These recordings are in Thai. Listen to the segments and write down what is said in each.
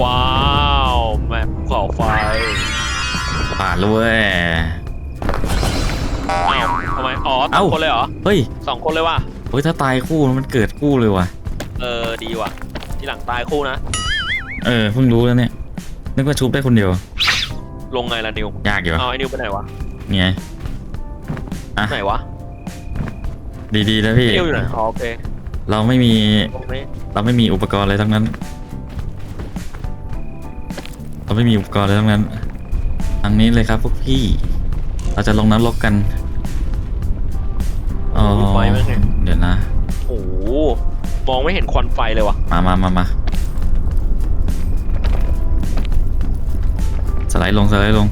ว้าวแมปภูเขาไฟผ่านแล้วเว้ย อ้าวทำไมอ๋อสเอ้าองคนเลยเหรอเฮ้ยสองคนเลยว่ะเฮ้ยถ้าตายคู่มันเกิดคู่เลยว่ะ เออดีว่ะ ที่หลังตายคู่นะ เออเพิ่งรู้แล้วเนี่ย นึกว่าชุบได้คนเดียว ลงไงล่ะนิว ยากอยู่เอาไอ้นิวไปไหนวะนี่ไงอะ ไหนวะดีๆนะพี่ นิวอยู่ไหนอ๋อโอเคเราไม่มีตรงนี้เราไม่มีอุปกรณ์อะไรทั้งนั้น เราไม่มีอุปกรณ์อะไรทั้งนั้นทางนี้เลยครับพวกพี่ เราจะลงนรกกันอ๋อไฟไหมเนี่ย เดี๋ยวนะ โอ้โหมองไม่เห็นควันไฟเลยว่ะ มามามามาสไลด์ลงสไลด์ลง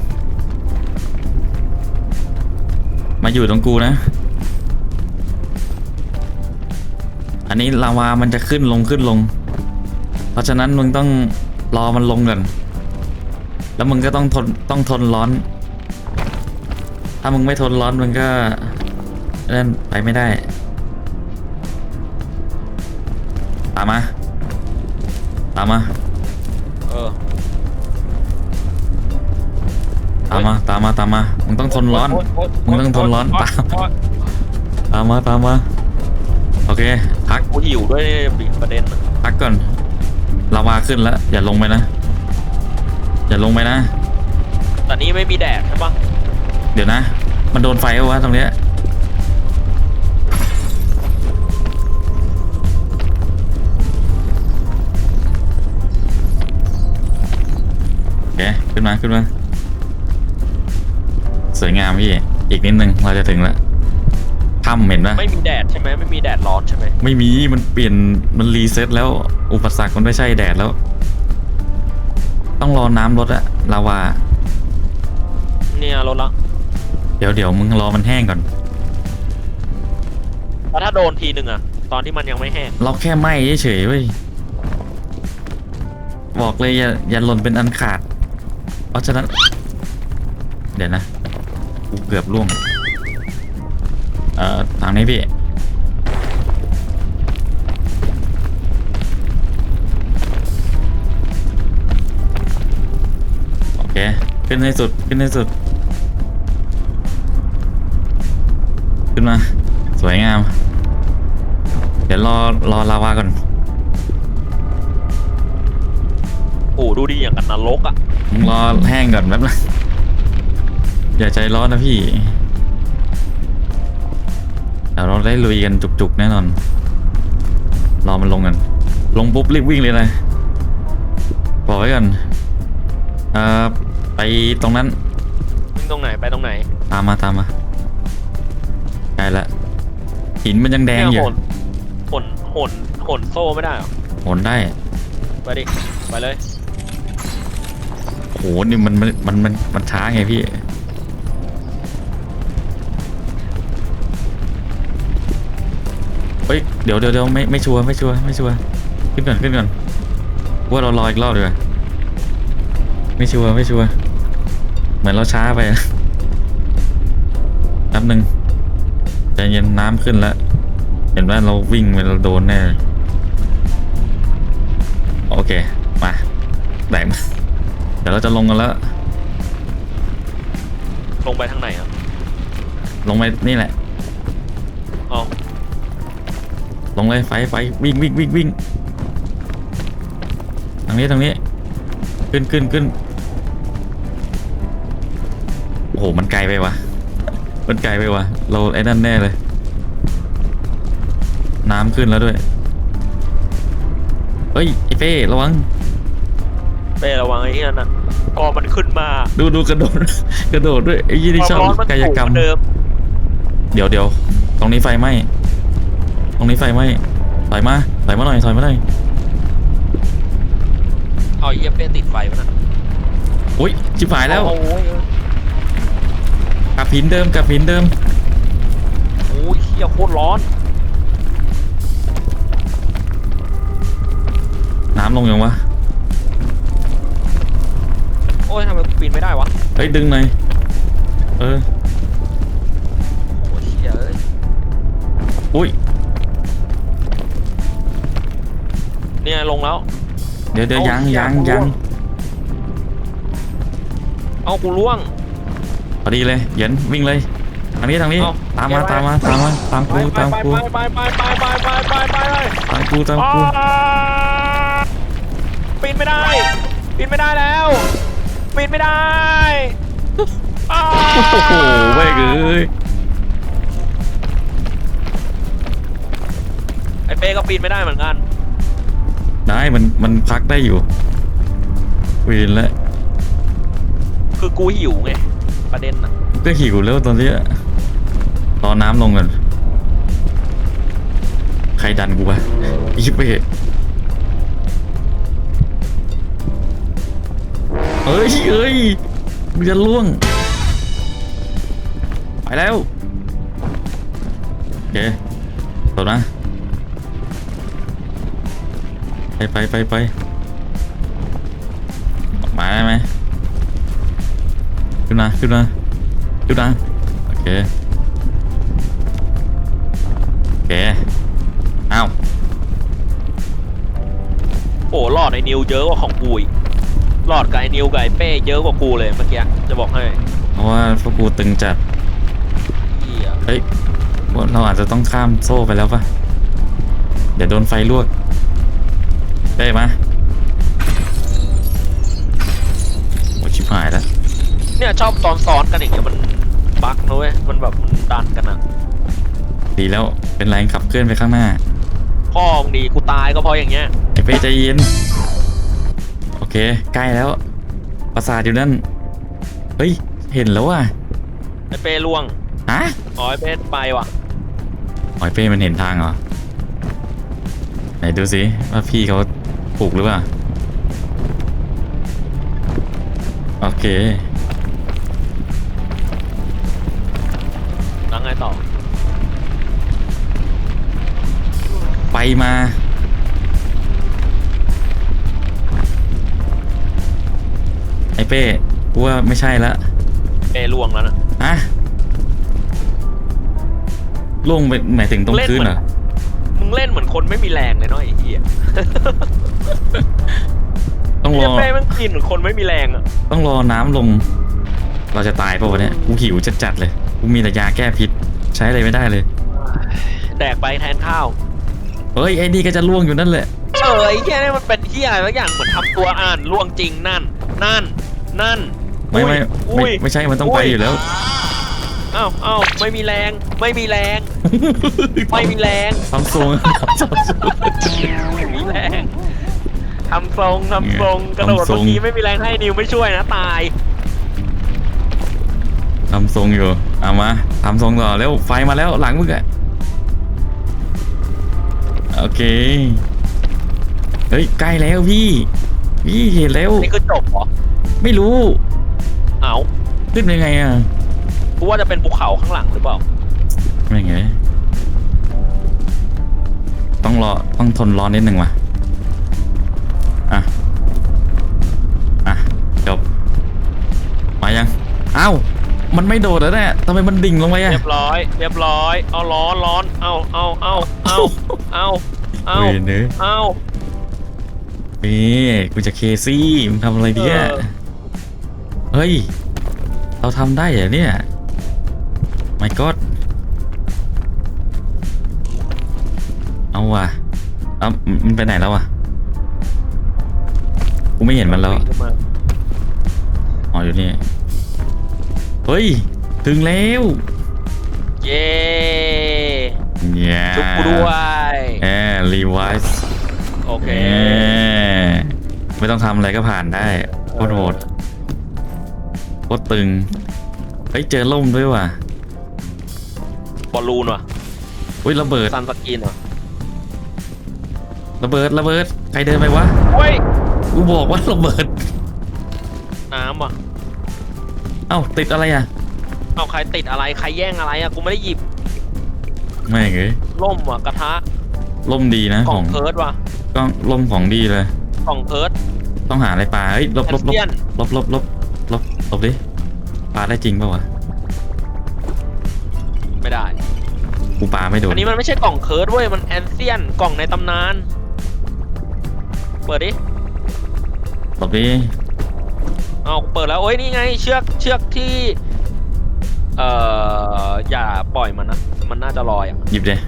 มาอยู่ตรงกูนะ อันนี้ลาวามันจะขึ้นลงขึ้นลง เพราะฉะนั้นมึงต้องรอมันลงก่อน แล้วมึงก็ต้องทนต้องทนร้อน ถ้ามึงไม่ทนร้อนมึงก็เล่นไปไม่ได้ตามมาตามมาเออตามมาตามมาตามมามึงต้องทนร้อนโยโยมึงต้องทนร้อนโยตามโอ๊ยตามมาตามมาโอเคพักกูหิวด้วยบิประเด็นอะพักก่อนลาวาขึ้นแล้วอย่าลงไปนะ อย่าลงไปนะแต่นี้ไม่มีแดดใช่ปะเดี๋ยวนะ มันโดนไฟเอาวะตรงเนี้ยโอเคขึ้นมาขึ้นมา สวยงามพี่ อีกนิดนึงเราจะถึงแล้วถ้ำเห็นปะไม่มีแดดใช่ไหมไม่มีแดดร้อนใช่ไหมไม่มีมันเปลี่ยนมันรีเซ็ตแล้ว อุปสรรคมันไม่ใช่แดดแล้ว ต้องรอน้ำลดอะลาวา เนี่ยรถละเดี๋ยวเดี๋ยวมึงรอมันแห้งก่อน แล้วถ้าโดนทีหนึ่งอะตอนที่มันยังไม่แห้งเราแค่ไหม้เฉยๆเว้ย บอกเลยอย่าอย่าหล่นเป็นอันขาด เพราะฉะนั้น เดี๋ยวนะ กูเกือบล่วง เอ่อ ทางนี้พี่ ขึ้นให้สุดขึ้นให้สุด ขึ้นมา สวยงาม เดี๋ยวรอรอลาวาก่อนโอ้ดูดีอย่างกันนรกอะมึงรอแห้งก่อนแป๊บนึงอย่าใจร้อนนะพี่เดี๋ยวเราได้ลุยกันจุกๆแน่นอน รอมันลงกัน ลงปุ๊บรีบวิ่งเลยนะบอกไว้ก่อนเอ่อ ไปตรงนั้นวิ่งตรงไหนไปตรงไหนตามมาตามมาใกล้ละหินมันยังแดงอเนี่ยู่โหนโหนโหนโหนโซ่ไม่ได้เหรอโหนได้ไปดิไปเลยโหนี่มันมันมันมันมันช้าไงพี่เฮ้ยเดี๋ยวเดี๋ยวเดี๋ยวไม่ไม่ชัวร์ไม่ชัวร์ไม่ชัวร์ขึ้นก่อนขึ้นก่อนว่าเรารออีกรอบดีกว่าไม่ชัวร์ไม่ชัวร์ เหมือนเราช้าไปอะแป๊บหนึ่งใจเย็นน้ำขึ้นแล้ว เห็นว่าเราวิ่งไปเราโดนแน่เลยโอเค มาแดงมาเดี๋ยวเราจะลงกันแล้ว ลงไปทางไหนอะลงไปนี่แหละเอาลงเลยไฟไฟวิ่งวิ่งวิ่งวิ่งทางนี้ทางนี้ ขึ้นขึ้นขึ้น โอ้โหมันไกลไปวะมันไกลไปวะเราไอ้นั่นแน่เลย น้ำขึ้นแล้วด้วยเฮ้ยไอ้เป้ระวังเป้ระวังไอ้ที่นั่นน่ะพอมันขึ้นมา ดูดูกระโดดกระโดดด้วยไอ้ยี่นี่ความชอบร้อนมันกายสูงกรรมกว่าเดิมเดี๋ยวเดี๋ยวตรงนี้ไฟไหม้ตรงนี้ไฟไหม้ถอยมาถอยมาหน่อยถอยมาหน่อยเอาไอ้เยี่ยเป้ติดไฟวะน่ะอุ้ยชิบหายแล้วโอ้ยกลับ หินเดิมกลับหินเดิม โอ้ยเฮียโคตรร้อน น้ำลงยังวะ โอ้ยทำไมกูปีนไม่ได้วะ เฮ้ย ดึงหน่อย เออ โอ้ยเฮียเอ้ย อุ้ย เนี่ยลงแล้ว เดี๋ยวเดี๋ยวเอายังเหี้ยยังกูยังร่วงเอากูล่วง พอดีเลยเหยินวิ่งเลยทางนี้ทางนี้เอ้าตามมาเดี๋ยวตามมาตามมาตามไปกูไปตามไปกูไปไปไปไปไปไปไปไปตามกูตามอ๋อกูปีนไม่ได้ปีนไม่ได้แล้วปีนไม่ได้อ้าโอ้โหแม่งเอ้ยไอ้เป้ก็ปีนไม่ได้เหมือนกันได้มันมันพักได้อยู่วีนแล้วคือกูหิวไง ประเด็นน่ะก็หิวแล้วตอนนี้รอน้ำลงก่อนใครดันกูวะอีเป้เอ้ยเอ้ยมึงจะล่วง ไปแล้วโอเคตบนะ ไปไปไปไปออกมาได้ไหม นมาขึ้นมาขึ้นมาโอเคโอเคเอ้าโอ้หลอดไอ้นิวเยอะกว่าของกูอีกหลอดกับไอ้นิวกับไอ้เป้เยอะกว่ากูเลยเมื่อกี้จะบอกให้เพราะว่าพวกกูตึงจัดเหี้ยเฮ้ยพวกเราอาจจะต้องข้ามโซ่ไปแล้วปะเดี๋ยวโดนไฟลวกได้ไหมโอ้ชิบหายแล้ว เนี่ยชอบตอนซ้อนกันอย่างเงี้ยมันบั๊กนะเว้ยมันแบบมันดันกันอะดีแล้วเป็นแรงขับเคลื่อนไปข้างหน้าพ่อมึงดีกูตายก็เพราะอย่างเงี้ยไอ้เป้ใจเย็นโอเค ใกล้แล้ว ปราสาทอยู่นั่นเฮ้ย เห็นแล้วว่ะไอ้เป้ล่วงฮะอ๋อไอ้เป้ไปว่ะอ๋อไอ้เป้มันเห็นทางเหรอไหนดูสิว่าพี่เขาปลูกหรือเปล่า โอเค ไงต่อ ไปมา ไอ้เป้กูว่าไม่ใช่ละเป้ล่วงแล้วนะฮะล่วงไปหมายถึงตรงเล่นพื้นเหมืเหรอนอมึงเล่นเหมือนคนไม่มีแรงเลยเนาะไอ้เหี้ยต้องรไอ้อเป้มันกินเหมือนคนไม่มีแรงอะต้องรอน้ำลง เราจะตายเปล่าวะเนี่ยกูหิวจัดๆเลย กูมีแต่ยาแก้พิษ ใช้อะไรไม่ได้เลย แดกไปแทนข้าว เฮ้ยไอ้นี่ก็จะล่วงอยู่นั่นแหละเออไอ้เหี้ยนี่มันเป็นเหี้ยอะไรสักอย่างเหมือนทำตัวอ่านล่วงจริงนั่น นั่น นั่นไม่ไม่อุ้ไม่ยไม่ใช่มันต้องไปอยู่แล้วเอ้าเอ้าไม่มีแรง ไม่มีแรง ไม่มีแรงทำทรงทำทรงไม่มีแรงทำทรงทำทรงกระโดดทำทรงเมื่อกี้ไม่มีแรงให้นิวไม่ช่วยนะตาย ทำทรงอยู่เอามาทำทรงต่อเร็วไฟมาแล้วหลังมึงอะโอเค เฮ้ยใกล้แล้วพี่ พี่เห็นแล้วนี่คือจบเหรอ ไม่รู้ เอ้าขึ้นยังไงอะกูว่าจะเป็นภูเขาข้างหลังหรือเปล่า ไม่ไง ต้องรอ ต้องทนร้อนนิดหนึ่งว่ะ อะ อะ จบ มายัง เอ้า มันไม่โดดแล้วเนี่ยทำไมมันดิ่งลงไปอะเรียบร้อย เรียบร้อย เอาร้อนร้อน เอาเอาเอาเอาเอาเอาเฮ้ยเนื้อเอานี่กูจะเคซี่มึงทำอะไรดีอะเออเฮ้ย เราทำได้เหรอเนี่ย my god เอาว่ะเอ้ามันไปไหนแล้วอะกูไม่เห็นมันแล้ววิ่งขึ้นมาอ๋ออยู่นี่ เฮ้ย ถึงแล้วเย้เนี่ยชุบกูด้วยแอรีไวส์โอเคเอไม่ต้องทำอะไรก็ผ่านได้โคตรโหดโคตรตึง เฮ้ย เจอล่มด้วยว่ะ บอลลูนว่ะอุ้ยระเบิดซันสกินเหรอระเบิดระเบิด ใครเดินไปวะเฮ้ยกูบอกว่าระเบิด น้ำว่ะ เอ้าติดอะไรอะเอาใครติดอะไรใครแย่งอะไรอะกูไม่ได้หยิบไม่เงยล่มว่ะกระทะล่มดีนะกล่ขอองงเพิร์ดว่ะกล้องล่มของดีเลย กล่องเพิร์ดต้องหาอะไรปลาเฮ้ยลบแอลนบลบเซียนลบลบลบลบลบดิปลาได้จริงป่าวะไม่ได้ กูปลาไม่โดนอันนี้มันไม่ใช่กล่องเคิร์ดเว้ยมันแอนเซียนกล่องในตำนาน เปิดดิตบดิ เอาเปิดแล้วโอ้ยนี่ไงเชือกเชือกที่ เอ่ออย่าปล่อยมันนะมันน่าจะลอยอะหยิบเลย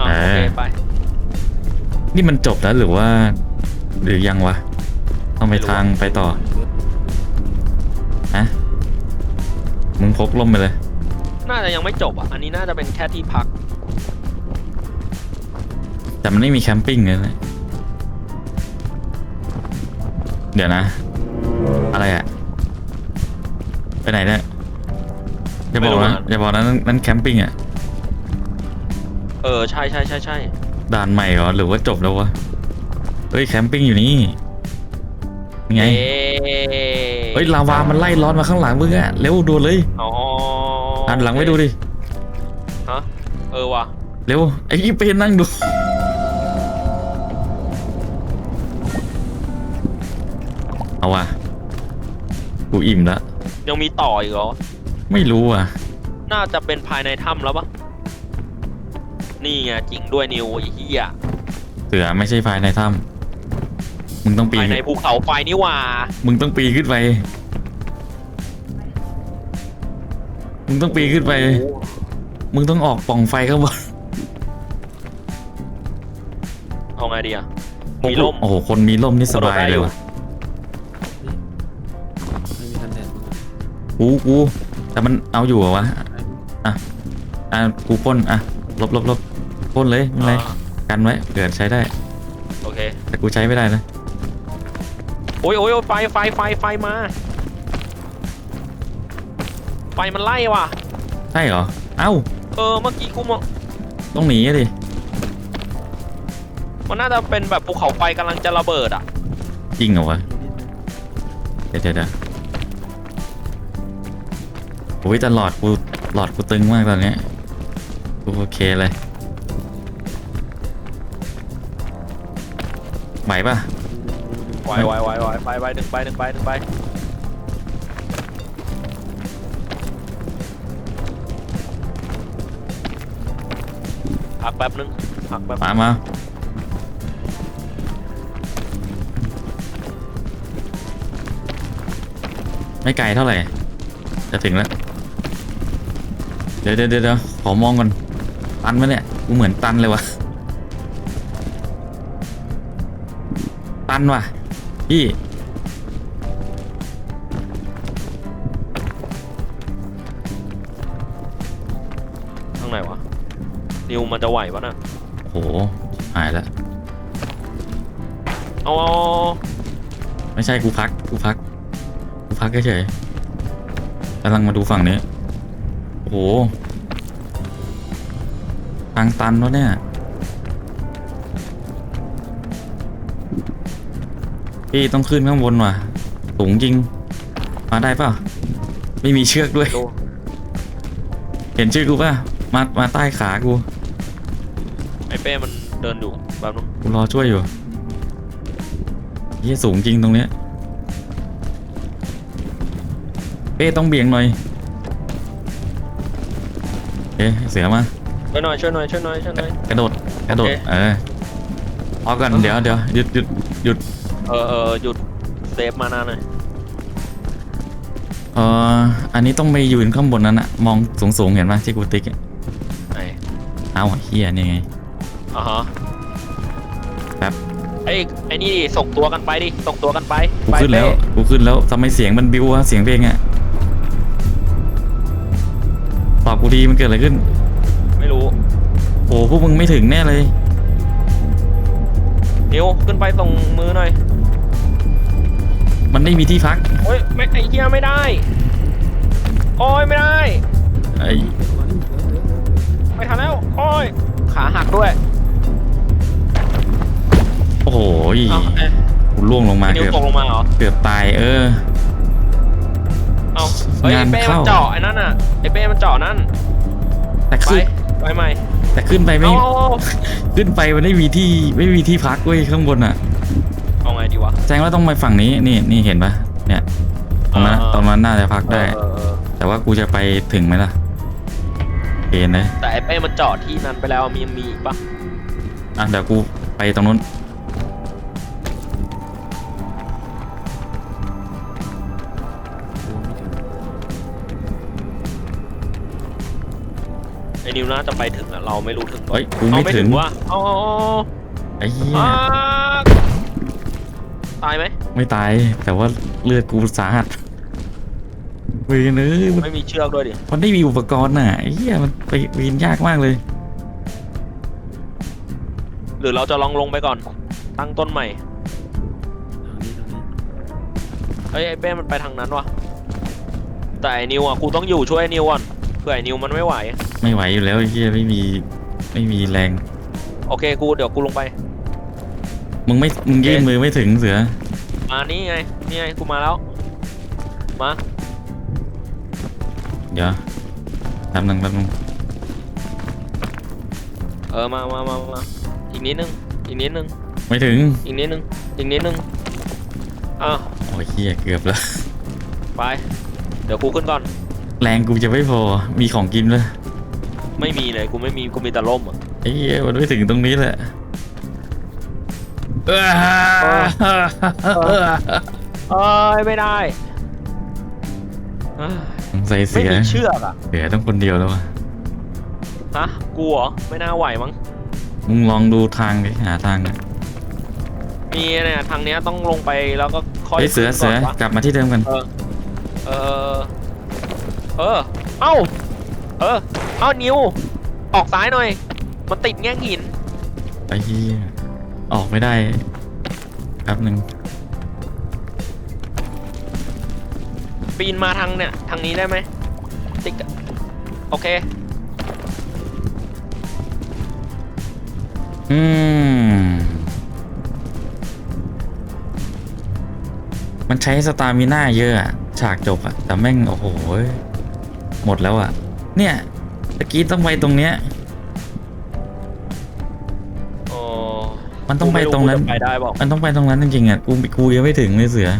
อ่าเออโอเคไปนี่มันจบแล้วหรือว่า หรือยังวะต้องไปไม่รู้ทางไปต่อฮะมึงพกล่มไปเลย น่าจะยังไม่จบอะอันนี้น่าจะเป็นแค่ที่พักแต่มันไม่มีแคมปิ้งเลยนะเดี๋ยวนะ อะไรอะไปไหนเนี่ยอย่าบอกนะอย่าบอกนะนั่นนั่นแคมปิ้งอะเออ ใช่ใช่ใช่ใช่ด่านใหม่เหรอหรือว่าจบแล้ววะเฮ้ยแคมปิ้งอยู่นี่นี่ไงเอ๊ะเฮ้ยลาวามันไล่ร้อนมาข้างหลังมึงอะเร็วด่วนเลยอ๋อหันหลังไว้ดูดิฮะ เออว่ะเร็วไอ้ยี่เปนนั่งดู กูอิ่มแล้วยังมีต่ออีกเหรอ ไม่รู้อะ น่าจะเป็นภายในถ้ำแล้วปะนี่ไงจริงด้วยนิวไอ้เหี้ยเสือไม่ใช่ภายในถ้ำมึงต้องปีภายนในภูเขาไฟนี่หว่า มึงต้องปีนขึ้นไป มึงต้องปีนขึ้นไป มึงต้องออกปล่องไฟข้างบนเอาไงดีอะมีร่ม โอ้โห คนมีร่มนี่สบายเลยว่ะ กูกูแต่มันเอาอยู่เหรอวะอะอะกูพ่นอะลบลบลบพ่นเลยไม่เป็นไรอ่ากันไว้เผื่อใช้ได้ โอเค แต่กูใช้ไม่ได้นะโอ้ยโอ้ยโอ้ยไฟไฟไฟไฟมา ไฟมันไล่ว่ะ ใช่เหรอ เอ้า เออ เมื่อกี้กูมองต้องหนีอะดิ มันน่าจะเป็นแบบภูเขาไฟกำลังจะระเบิดอะ จริงเหรอวะ เดี๋ยวเดี๋ยวเดี๋ยว โอ้ยแต่หลอดกูหลอดกูตึงมากตอนเนี้ยกูโอเคเลยไหวปะไวไวไวไวไปไปหนึ่งไปหนึ่งไปหนึ่งไปพักแป๊บนึงพักแป๊บมามาไม่ไกลเท่าไหร่ จะถึงแล้ว เดี๋ยวเดี๋ยวเดี๋ยวเดี๋ยวขอมองก่อน ตันไหมเนี่ย กูเหมือนตันเลยวะตันว่ะ พี่ ข้างไหนวะ นิวมันจะไหวปะน่ะ โห หายแล้ว เอาเอาไม่ใช่กูพัก กูพัก กูพักเฉยๆกำลังมาดูฝั่งนี้ โอ้โหทางตันวะเนี่ย พี่ต้องขึ้นข้างบนว่ะ สูงจริง มาได้เปล่าไม่มีเชือกด้วยดูเห็นชื่อกูป่ะ มา มาใต้ขากู ไอ้เป้มันเดินอยู่แบบนู้นกูรอช่วยอยู่เฮียสูงจริงตรงเนี้ย เป้ต้องเบี่ยงหน่อย เอ๊ะเสือมาช่วยหน่อยช่วยหน่อยช่วยหน่อยช่วยหน่อย กระโดดกระโดดโอเค เออพอก่อนเดี๋ยวเดี๋ยวหยุดหยุดหยุดเออเออหยุดเซฟมานาหน่อยเอออันนี้ต้องไปยืนข้างบนนั้นอะมองสูงสูงๆเห็นไหมที่กูติ๊กอะไหนเอาเฮียนี่ไง อ่าฮะแป๊บไอ้ไอ้นี่ดิส่งตัวกันไปดิส่งตัวกันไปกูไปขึ้นแล้วเป้กูขึ้นแล้วทำไมเสียงมันบิวอะเสียงเพลงอะ ตอบกูดีมันเกิดอะไรขึ้น ไม่รู้โอ้พวกมึงไม่ถึงแน่เลย นิวขึ้นไปส่งมือหน่อยมันไม่มีที่พักโอ้ยไม่ไอ้เหี้ยไม่ได้ โอ้ยไม่ได้ ไอ้วันนี้เดี๋ยวเดี๋ยวเดี๋ยวไม่ทันแล้ว โอ้ย ขาหักด้วยโอ้โหยเอ้าเอ๊ะกูล่วงลงมานิวเกือบตกลงมาเหรอ เกือบตายเออ เอ้าเฮ้ยงานไอ้เป้มันเข้าเจาะไอ้นั่นน่ะไอ้เป้มันเจาะนั่นแต่ไปขึ้นไปใหม่แต่ขึ้นไปไม่เอาเอาเอาขึ้นไปมันไม่มีที่ไม่มีที่พักเว้ยข้างบนอะเอาไงดีวะแสดงว่าต้องไปฝั่งนี้นี่นี่เห็นปะเนี่ยตรงนั้นอ่า ตรงนั้นน่าจะพักได้ เออเออเออแต่ว่ากูจะไปถึงไหมล่ะเอ็นเลยแต่ไอ้เป้มันเจาะที่นั้นไปแล้วมีมีอีกปะอะเดี๋ยวกูไปตรงนู้น นิวน่าจะไปถึงอะเราไม่รู้ถึงปะเฮ้ยกูเอาไม่ไม่ถึถึงงว่ะเอาเอาเอาเอาไอ้เหี้ยอ่าตายไหมไม่ตาย แต่ว่าเลือดกูสาหัสเวียนเอ้ยมันไม่มีเชือกด้วยดิมันไม่มีอุปกรณ์น่ะไอ้เหี้ยมันไปเวียนยากมากเลย หรือเราจะลองลงไปก่อน ตั้งต้นใหม่ทางนี้ทางนี้เฮ้ยไอ้เป้มันไปทางนั้นวะแต่ไอ้นิวอะกูต้องอยู่ช่วยไอ้นิวก่อนเผื่อไอ้นิวมันไม่ไหว ไม่ไหวอยู่แล้วไอ้เหี้ยไม่มีไม่มีแรง โอเคกูเดี๋ยวกูลงไป มึงไม่มึงยื่นมือไม่ถึงเสือ มานี่ไงนี่ไงกูมาแล้ว มาเดี๋ยวแป๊บนึงแป๊บนึงเออมามามามาอีกนิดนึงอีกนิดนึงไม่ถึง อีกนิดนึงอีกนิดนึงอะโอ้ยเหี้ยเกือบแล้ว ไป เดี๋ยวกูขึ้นก่อน แรงกูจะไม่พอมีของกินเลย ไม่มีเลยกูไม่มีกูมีแต่ล่มอะไอ้เหี้ยมันไม่ถึงตรงนี้แหละเอ้ยเอ้ยไม่ได้เอ้ยสงสัยไม่เสียมีเชือกอะเสียต้องคนเดียวแล้ววะฮะกูเหรอไม่น่าไหวมั้งมึงลองดูทางดิหาทางหน่อยมีเนี่ยทางเนี้ยต้องลงไปแล้วก็ค่อยเฮ้ยเสือขึ้นเสือก่นวะกลับมาที่เดิมกัน เออ เออ เออเอ้าเออ เอ้านิว ออกซ้ายหน่อย มันติดแง่งหิน ไอ้เหี้ยออกไม่ได้แป๊บหนึ่งปีนมาทางเนี่ย ทางนี้ได้ไหมติ๊กอะโอเค อืม มันใช้สตามิน่าเยอะอะฉากจบอะแต่แม่ง โอ้โห หมดแล้วอะ เนี่ยตะกี้ต้องไปตรงเนี้ย โอ้มันต้องไปตรงนั้น กูม่กูจะไปได้บอกมันต้องไปตรงนั้นจริงๆอะกูกูยังไม่ถึงเลยเสือ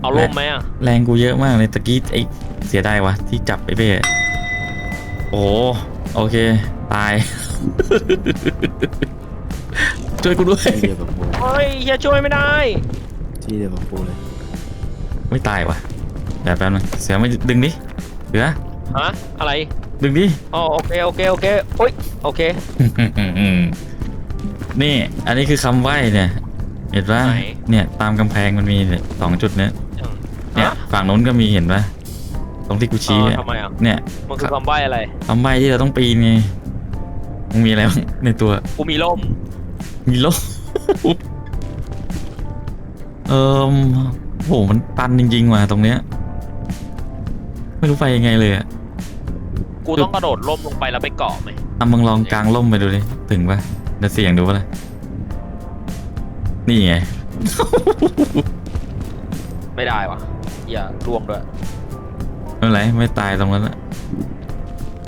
เอาล่มไหมอะแรงกูเยอะมากเลยตะกี้ไอ้เสียดายวะที่จับไอ้เป้โอ้โหโอเค ตาย ช่วยกูด้วย ที่เดียวกับกูเฮ้ยเฮียช่วยไม่ได้ ที่เดียวกับกูเลยไม่ตายวะเดี๋ยวแป๊บนึงเสือไม่ดึงดิเสือ ฮะอะไรดึงดิ อ๋อโอเคโอเคโอเคโอ้ยโอเคนี่ อันนี้คือคำใบ้เนี่ย เห็นปะไหน เนี่ยตามกำแพงมันมีเนี่ยสองจุดเนี้ยเนี่ยฮะฝั่งนู้นก็มีเห็นปะตรงที่กูชี้เออเนี่ยทำไมอะเนี่ยมันคือคำใบ้อะไรคำใบ้ที่เราต้องปีนไงมึงมีอะไรบ้างในตัว กูมีล่มมีโลก เออโหมันตันจริงๆว่ะตรงเนี้ย ไม่รู้ไปยังไงเลยอะ กูต้องกระโดดล่มลงไปแล้วไปเกาะไหมอะมึงลองกางล่มไปดูดิ ถึงปะเดี๋ยวเสียงดูปะล่ะ นี่ไง ไม่ได้วะอย่าล่วงด้วยไม่เป็นไรไม่ตายตรงนั้นอะ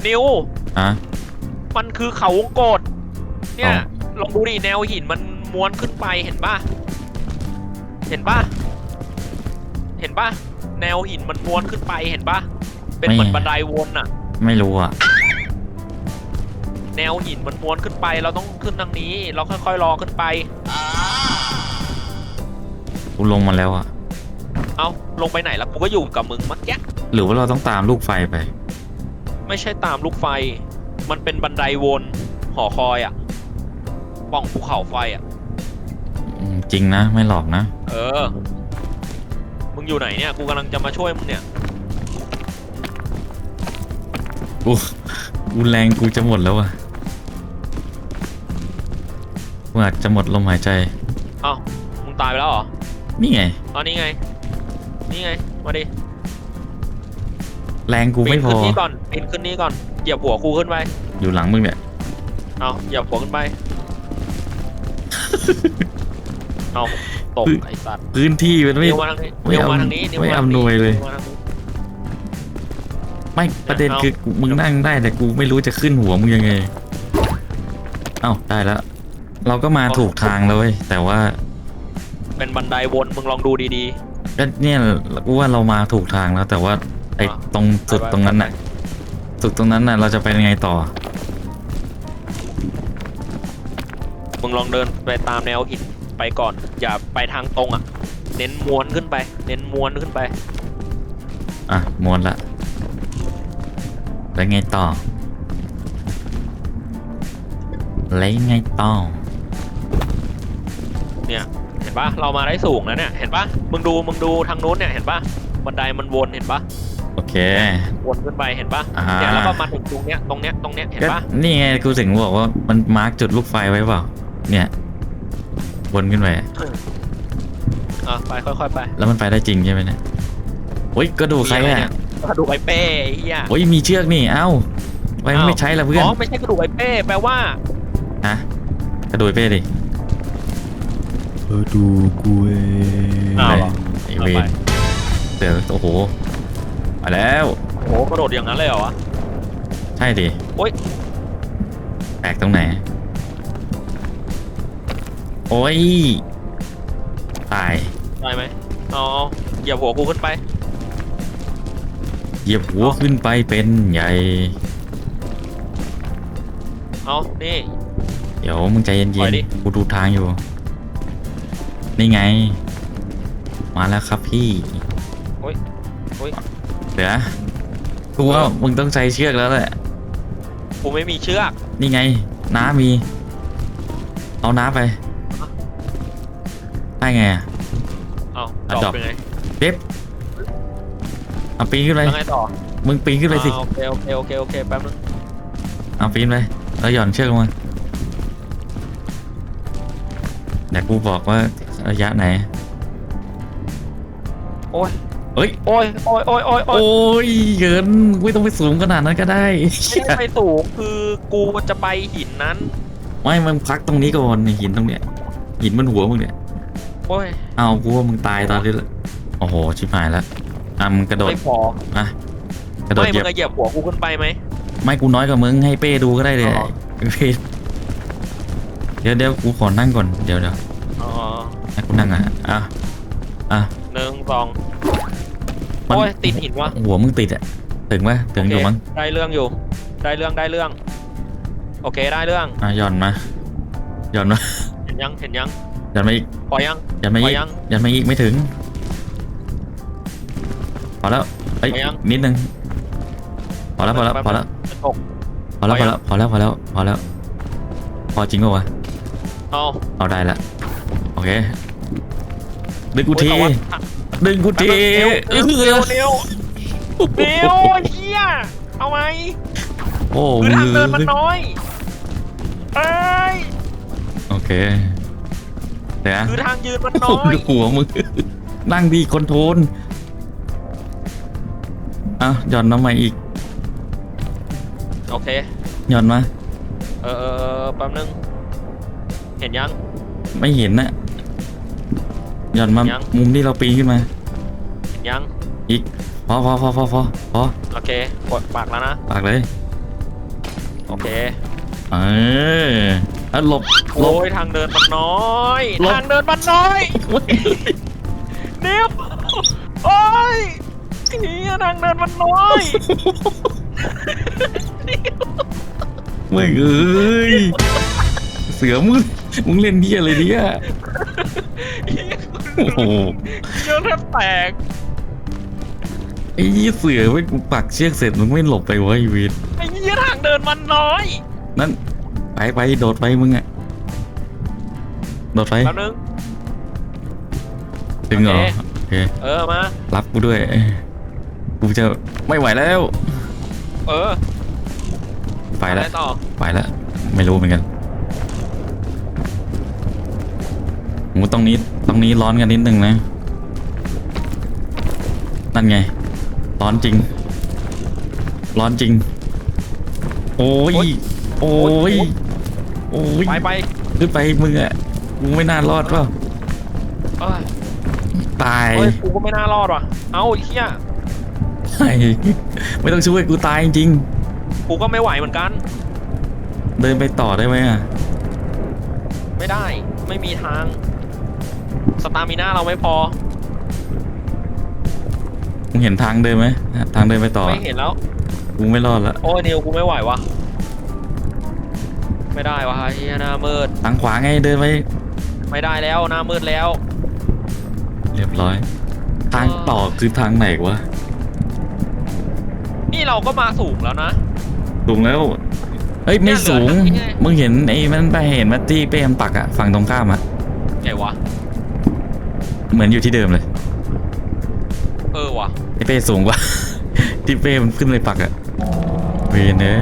นิวฮะมันคือเขาวงกตเนี่ยอ๋อ ลองดูดิแนวหินมันม้วนขึ้นไปเห็นป่ะเห็นป่ะเห็นป่ะแนวหินมันม้วนขึ้นไปเห็นป่ะเป็นเหมือนบันไดวนอะ ไม่รู้อะแนวหินมันม้วนขึ้นไป เราต้องขึ้นทางนี้ เราค่อยๆรอขึ้นไป กูลงมาแล้วอะเอ้าลงไปไหนแล้วกูก็อยู่กับมึงเมักแยะหรือว่าเราต้องตามลูกไฟไป ไม่ใช่ตามลูกไฟ มันเป็นบันไดวนหอคอยอะปล่องภูเขาไฟอะอืมจริงนะ ไม่หลอกนะ เออ มึงอยู่ไหนเนี่ย กูกำลังจะมาช่วยมึงเนี่ย กูกูแรงกูจะหมดแล้วอะกูอาจจะหมดลมหายใจ เอ้ามึงตายไปแล้วเหรอนี่ไง อ๋อนี่ไง นี่ไง มาดิแรงกูปีไม่นพขึ้อนนี่ก่อนปีนขึ้นนี่ก่อน เหยียบหัวกูขึ้นไป อยู่หลังมึงเนี่ย เอาเหยียบหัวขึ้นไป เอาตกไอ้สัตว์พื้นที่มันไม่เดี๋ยวมาทางนี้ไม่เดี๋ยวเอามาทางนี้เดี๋ยวไม่มาทางอำนวยเลยดี๋วมาทางนี้ ไม่ประเด็นเอาคือกูมึงนั่งได้แต่กูไม่รู้จะขึ้นหัวมึงยังไง เอ้าได้แล้ว เราก็มาถูกทางแล้วเว้ยแต่ว่าเป็นบันไดวนมึงลองดูดีก็เนี่ยกูว่าเรามาถูกทางแล้ว แต่ว่าไอ้อะตรงสุดไปไปตรงนั้นน่ะสุดตรงนั้นน่ะเราจะไปยังไงต่อ ๆ มึงลองเดินไปตามแนวหินไปก่อน อย่าไปทางตรงอะ เน้นม้วนขึ้นไป เน้นม้วนขึ้นไป อะม้วนละ แล้วไงต่อ แล้วยังไงต่อ เนี่ย เห็นปะเรามาได้สูงแล้วเนี่ย เห็นปะมึงดู มึงดูทางนู้นเนี่ย เห็นปะบันไดมันวนเห็นปะโอเค วนขึ้นไปเห็นปะอ่า เนี่ยแล้วก็มาถึงตรงเนี้ย ตรงเนี้ย ตรงเนี้ย เห็นก็ปะนี่ไงกูถึงบอกว่ามันมาร์กจุดลูกไฟไว้เปล่า เนี่ยวนขึ้นไป อะไปค่อยๆไป แล้วมันไปได้จริงใช่ไหมเนี่ยโอ้ยกระดูกใครมีอะไรเนี่อะย กระดูกไอ้เป้ไอ้เหี้ยโอ้ยมีเชือกนี่ เอ้าไว้ไม่ใช้ละเพื่อนอ๋อไม่ใช่กระดูกไอ้เป้แปลว่าฮะกระดูกเป้ดิเออดูกูเองอ้าวเหรอไอเวนเดี๋ยวโอ้โหมาแล้วโอ้โหกระโดดอย่างนั้นเลยเหรอวะใช่ดิโอ๊ยแตกตรงไหนโอ้ยตายได้ไหมเอาเอาเหยียบหัวกูขึ้นไป เหยียบหัวขึ้นไปเป็นใหญ่ เอานี่ เดี๋ยวมึงใจเย็ปล่อนยดิ ๆกูดูทางอยู่ นี่ไง มาแล้วครับพี่ โอ๊ยโอ๊ยเดี๋ยวกูว่ามึงต้องใช้เชือกแล้วแหละ กูไม่มีเชือก นี่ไง น้ามี เอาน้าไป ได้ไงอะ เอาอะดดออกกเป็นไงเด็บเอาปีนขึ้นไปแล้วไงต่อมึงปีนขึ้นไปสิอ่าโอเคโอเคโอเคโอเคแป๊บนึงเอาปีนไปแล้วหย่อนเชือกลงมาเดี๋ยวกูบอกว่าระยะไหนโอ้ยเฮ้ยโอ้ยโอ้ยโอ้ยโอ้ยโอ้โอ้ยยเกินไม่ต้องไปสูงขนาดนั้นก็ได้ไม่ได้ไปสูงคือกูจะไปหินนั้นไม่มึงพักตรงนี้ก่อนนี่หินตรงเนี้ยหินบนหัวมึงเนี่ยโอ้ยเอากูว่ามึงตายตอนนี้แหละโอ้โหชิบหายแล้ว อะมึงกระโดดไม่พออะกระโดดไม่เหยีมึยบงจะเหยียบหัวกูขึ้นไปไหม ไม่กูน้อยกว่ามึงให้เป้ดูก็ได้เลยอ๋อ เป้เดี๋ยวเดี๋ยวกูขอนั่งก่อนเดี๋ยวเดี๋ยวอ๋อให้กูนั่งอะอะอะหนึ่งสองมันโอ้ยติดหินวะหัวมึงติดอะถึงปะถึงอยู่โเคมั้งได้เรื่องอยู่ ได้เรื่องได้เรื่อง โอเคได้เรื่องอะหย่อนมาหย่อนมาเห็นยังเห็นยังหย่อนมาอีกพอยังหย่อนมาพออีกยังหย่อนมาอีกไม่ถึงพ อแล้วเอ้ยพอยัง นิดนึงพอแล้วพอแล้วพอแล้วจะตก พอแล้วพพออยังแล้วพอแล้วพอแล้วพอแล้วพอจริงป่าวะเอาเอาได้ละโอเคดึงกูโอ้ยทีแต่ว่าดึงกูทีเร็วเอเร็วอเร็วเร็วเฮียเอาไหมโอ้คือทางเดินมันมือน้อยเอ้ยโอเคเดี๋ยวนะ คือทางยืนมันโอ้น้อยดูหัวมึง นั่งดีคอนโทรล อะหย่อนน้ำมาอีก โอเค หย่อนมา เออเออเออแป๊บนึง เห็นยัง ไม่เห็นนะหย่อนมายัง มุมที่เราปีนขึ้นมา เห็นยัง อีก พอพอพอพอพอพอโอเค กดปากแล้วนะ ปากเลย โอเค เออแล้วหลบหลโอ้บ ยทางเดินมันน้อย ลบ ทางเดินมันน้อย เนียบโอ้ยเฮี ยทางเดินมันน้อยไม่เอ้ยเสือมึงมึงเล่นเที่ยอะไรเนี่ยโอ้โหเยอะแทบแตกไอ้ยี่เสือไม่กูปักเชือกเสร็จมึงไม่หลบไปวะไอ้วีดไอ้เหี้ยทางเดินมันน้อยนั่นไปไปโดดไปมึงอะโดดไปแป๊บนึง ถึงเหรอโอเค โอเคเออมา รับกูด้วย กูจะไม่ไหวแล้ว เออไปแล้วอะไรต่อไปแล้ว ไม่รู้เหมือนกันโอ้ตรงนี้ ตรงนี้ร้อนกันนิดนึงนะ นั่นไง ร้อนจริง ร้อนจริง โอ้ย โอ้ย โอ้ย ไปไปขึ้นไปมึงอะกูไม่น่ารอดเปล่าเอ้ยตายเฮ้ยกูก็ไม่น่ารอดว่ะ เอ้าไอ้เหี้ยตาย ไม่ต้องช่วยกูตายจริงกูก็ไม่ไหวเหมือนกันเดินไปต่อได้ไหมอะไม่ได้ไม่มีทาง สตามิน่าเราไม่พอ มึงเห็นทางเดินไหมทางเดินไปต่อไม่เห็นแล้ว กูไม่รอดละโอ้ยนิวกูไม่ไหววะไม่ได้วะเฮียหน้ามืดทางขวาไงเดินไปไม่ได้แล้วหน้ามืดแล้ว เรียบร้อย ทางต่อคือทางไหนวะนี่ เราก็มาสูงแล้วนะถูกแล้วไปเฮ้ยไม่สูง เนี่ยเหลือทางนี้ไงมึงเห็นไอ้มันไปเห็นมาที่เป้มนปักอะฝั่งตรงข้ามอะไงวะ เหมือนอยู่ที่เดิมเลยเออวะไอ้เป้สูงกว่า ที่เป้มันขึ้นไปปักอะเวนเนย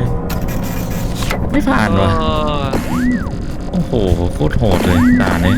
ไม่ผ่านวะเออโอ้โหโคตรโหดเลยด่านนี้